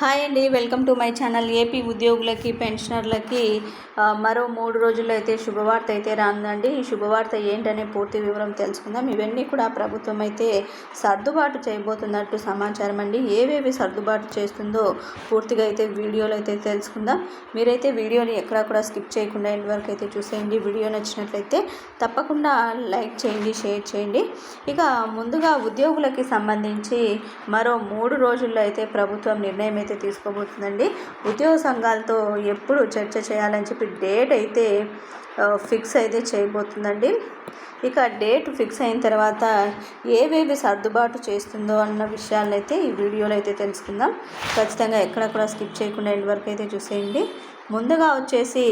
Hi అండి welcome to my channel AP ఉద్యోగులకి పెన్షనర్లకి. మరో మూడు రోజుల్లో అయితే శుభవార్త అయితే రానుందండి. ఈ శుభవార్త ఏంటనే పూర్తి వివరం తెలుసుకుందాం. ఇవన్నీ కూడా ప్రభుత్వం అయితే సర్దుబాటు చేయబోతున్నట్టు సమాచారం అండి. ఏవేవి సర్దుబాటు చేస్తుందో పూర్తిగా అయితే వీడియోలో అయితే తెలుసుకుందాం. మీరైతే వీడియోని ఎక్కడా కూడా స్కిప్ చేయకుండా ఎండ్ వరకు అయితే చూసేయండి. వీడియో నచ్చినట్లయితే తప్పకుండా లైక్ చేయండి షేర్ చేయండి. ఇక ముందుగా ఉద్యోగులకి సంబంధించి మరో మూడు రోజుల్లో అయితే ప్రభుత్వం నిర్ణయం అయితే తీసుకోబోతుందండి. ఉద్యోగ సంఘాలతో ఎప్పుడు చర్చ చేయాలని చెప్పి డేట్ అయితే ఫిక్స్ అయితే చేయబోతుందండి. ఇక డేట్ ఫిక్స్ అయిన తర్వాత ఏవేవి సర్దుబాటు చేస్తుందో అన్న విషయాలను అయితే ఈ వీడియోలో అయితే తెలుసుకుందాం. ఖచ్చితంగా ఎక్కడ కూడా స్కిప్ చేయకుండా ఎండ్ వరకు అయితే చూసేయండి. ముందుగా వచ్చేసి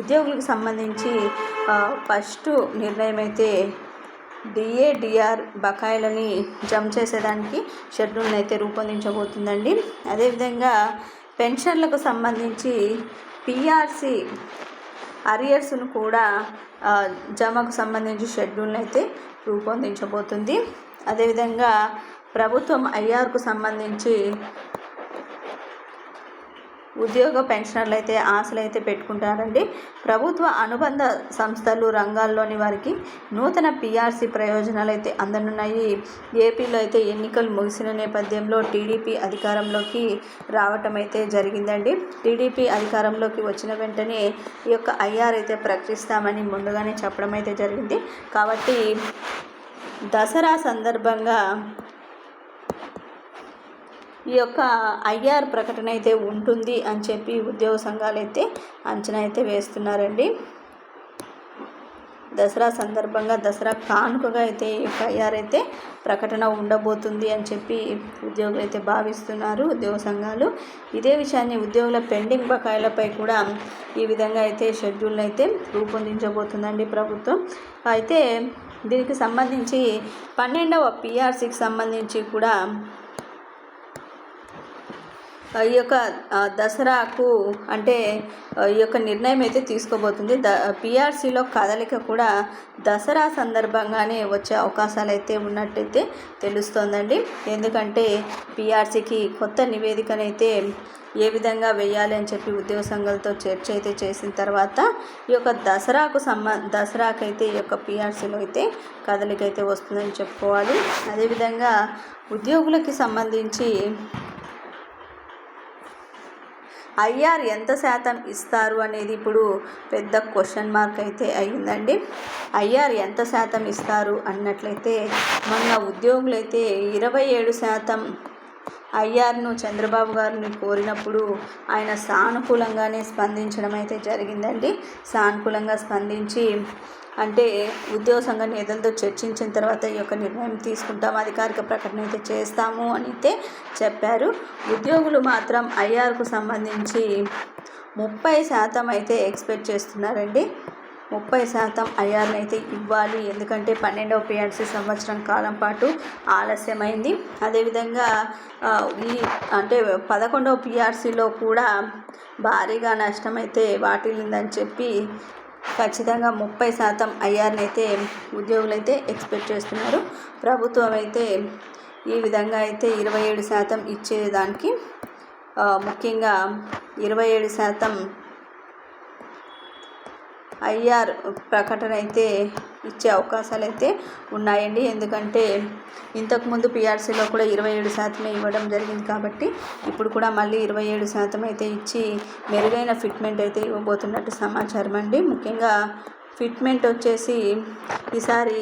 ఉద్యోగులకు సంబంధించి ఫస్ట్ నిర్ణయం అయితే డిఏడిఆర్ బకాయిలని జమ చేసేదానికి షెడ్యూల్ని అయితే రూపొందించబోతుందండి. అదేవిధంగా పెన్షన్లకు సంబంధించి పిఆర్సి అరియర్స్ను కూడా జమకు సంబంధించి షెడ్యూల్ని అయితే రూపొందించబోతుంది. అదేవిధంగా ప్రభుత్వం ఐఆర్కు సంబంధించి ఉద్యోగ పెన్షనర్లు అయితే ఆశలు అయితే పెట్టుకుంటారండి. ప్రభుత్వ అనుబంధ సంస్థలు రంగాల్లోని వారికి నూతన పీఆర్సీ ప్రయోజనాలు అయితే అందనున్నాయి. ఏపీలో అయితే ఎన్నికలు ముగిసిన నేపథ్యంలో టీడీపీ అధికారంలోకి రావటం అయితే జరిగిందండి. టీడీపీ అధికారంలోకి వచ్చిన వెంటనే ఈ యొక్క ఐఆర్ అయితే ప్రకటిస్తామని ముందుగానే చెప్పడం అయితే జరిగింది. కాబట్టి దసరా సందర్భంగా ఈ యొక్క ఐఆర్ ప్రకటన అయితే ఉంటుంది అని చెప్పి ఉద్యోగ సంఘాలు అయితే అంచనా అయితే వేస్తున్నారండి. దసరా సందర్భంగా దసరా కానుకగా అయితే ఈ యొక్క ఐఆర్ అయితే ప్రకటన ఉండబోతుంది అని చెప్పి ఉద్యోగులు అయితే భావిస్తున్నారు ఉద్యోగ సంఘాలు. ఇదే విషయాన్ని ఉద్యోగుల పెండింగ్ బకాయిలపై కూడా ఈ విధంగా అయితే షెడ్యూల్ అయితే రూపొందించబోతుందండి ప్రభుత్వం. అయితే దీనికి సంబంధించి పన్నెండవ పిఆర్సీకి సంబంధించి కూడా ఈ యొక్క దసరాకు అంటే ఈ యొక్క నిర్ణయం అయితే తీసుకోబోతుంది. ద పిఆర్సీలో కదలిక కూడా దసరా సందర్భంగానే వచ్చే అవకాశాలు అయితే ఉన్నట్టయితే తెలుస్తోందండి. ఎందుకంటే పిఆర్సీకి కొత్త నివేదికనైతే ఏ విధంగా వేయాలి అని చెప్పి ఉద్యోగ సంఘాలతో చర్చ అయితే చేసిన తర్వాత ఈ యొక్క దసరాకు సంబ దసరాకైతే ఈ యొక్క పిఆర్సీలో అయితే కదలిక అయితే వస్తుందని చెప్పుకోవాలి. అదేవిధంగా ఉద్యోగులకి సంబంధించి ఐఆర్ ఎంత శాతం ఇస్తారు అనేది ఇప్పుడు పెద్ద క్వశ్చన్ మార్క్ అయితే అయ్యిందండి. ఐఆర్ ఎంత శాతం ఇస్తారు అన్నట్లయితే మొన్న ఉద్యోగులైతే ఇరవై ఏడు శాతం అయ్యార్ను చంద్రబాబు గారిని కోరినప్పుడు ఆయన సానుకూలంగానే స్పందించడం అయితే జరిగిందండి. సానుకూలంగా స్పందించి అంటే ఉద్యోగ సంఘ నేతలతో చర్చించిన తర్వాత ఈ యొక్క నిర్ణయం తీసుకుంటాం అధికారిక ప్రకటన అయితే చేస్తాము అని అయితే చెప్పారు. ఉద్యోగులు మాత్రం ఐఆర్కు సంబంధించి ముప్పై శాతం అయితే ఎక్స్పెక్ట్ చేస్తున్నారండి. ముప్పై శాతం ఐఆర్ని అయితే ఇవ్వాలి. ఎందుకంటే పన్నెండవ పిఆర్సీ సంవత్సరం కాలం పాటు ఆలస్యమైంది. అదేవిధంగా ఈ అంటే పదకొండవ పిఆర్సీలో కూడా భారీగా నష్టమైతే వాటిల్లిందని చెప్పి ఖచ్చితంగా ముప్పై శాతం ఐఆర్ని అయితే ఉద్యోగులు అయితే ఎక్స్పెక్ట్ చేస్తున్నారు. ప్రభుత్వం అయితే ఈ విధంగా అయితే ఇరవై ఏడు శాతం ఇచ్చేదానికి ముఖ్యంగా ఇరవై ఏడు శాతం ఐఆర్ ప్రకటన అయితే ఇచ్చే అవకాశాలు అయితే ఉన్నాయండి. ఎందుకంటే ఇంతకుముందు పిఆర్సీలో కూడా ఇరవై ఏడు శాతమే ఇవ్వడం జరిగింది కాబట్టి ఇప్పుడు కూడా మళ్ళీ ఇరవై ఏడు శాతం అయితే ఇచ్చి మెరుగైన ఫిట్మెంట్ అయితే ఇవ్వబోతున్నట్టు సమాచారం అండి. ముఖ్యంగా ఫిట్మెంట్ వచ్చేసి ఈసారి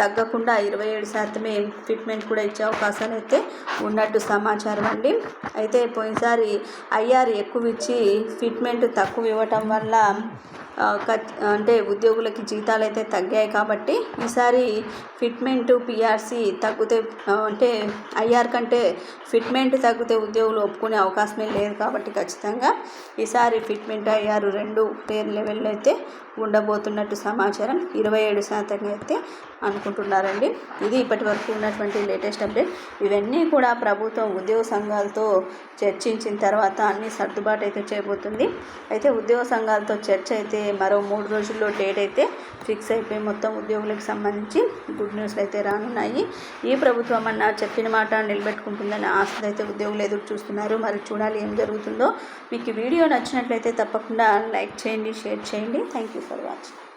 తగ్గకుండా ఇరవై ఏడు శాతమే ఫిట్మెంట్ కూడా ఇచ్చే అవకాశాలు అయితే ఉన్నట్టు సమాచారం అండి. అయితే పోయినసారి ఐఆర్ ఎక్కువ ఇచ్చి ఫిట్మెంట్ తక్కువ ఇవ్వటం వల్ల అంటే ఉద్యోగులకి జీతాలు అయితే తగ్గాయి కాబట్టి ఈసారి ఫిట్మెంట్ పిఆర్సీ తగ్గితే అంటే ఐఆర్ కంటే ఫిట్మెంట్ తగ్గితే ఉద్యోగులు ఒప్పుకునే అవకాశమే లేదు కాబట్టి ఖచ్చితంగా ఈసారి ఫిట్మెంట్ ఐఆర్ రెండు పేరు లెవెల్లో అయితే ఉండబోతున్నట్టు సమాచారం ఇరవై ఏడు శాతంగా అయితే అనుకుంటున్నారండి. ఇది ఇప్పటి వరకు ఉన్నటువంటి లేటెస్ట్ అప్డేట్. ఇవన్నీ కూడా ప్రభుత్వం ఉద్యోగ సంఘాలతో చర్చించిన తర్వాత అన్ని సర్దుబాటు అయితే చేయబోతుంది. అయితే ఉద్యోగ సంఘాలతో చర్చ అయితే మరో మూడు రోజుల్లో డేట్ అయితే ఫిక్స్ అయిపోయి మొత్తం ఉద్యోగులకు సంబంధించి గుడ్ న్యూస్లు అయితే రానున్నాయి. ఈ ప్రభుత్వం అన్న చెప్పిన మాట నిలబెట్టుకుంటుందని ఆశలు అయితే ఉద్యోగులు ఎదురు చూస్తున్నారు. మరి చూడాలి ఏం జరుగుతుందో. మీకు వీడియో నచ్చినట్లయితే తప్పకుండా లైక్ చేయండి షేర్ చేయండి. Thank you for watching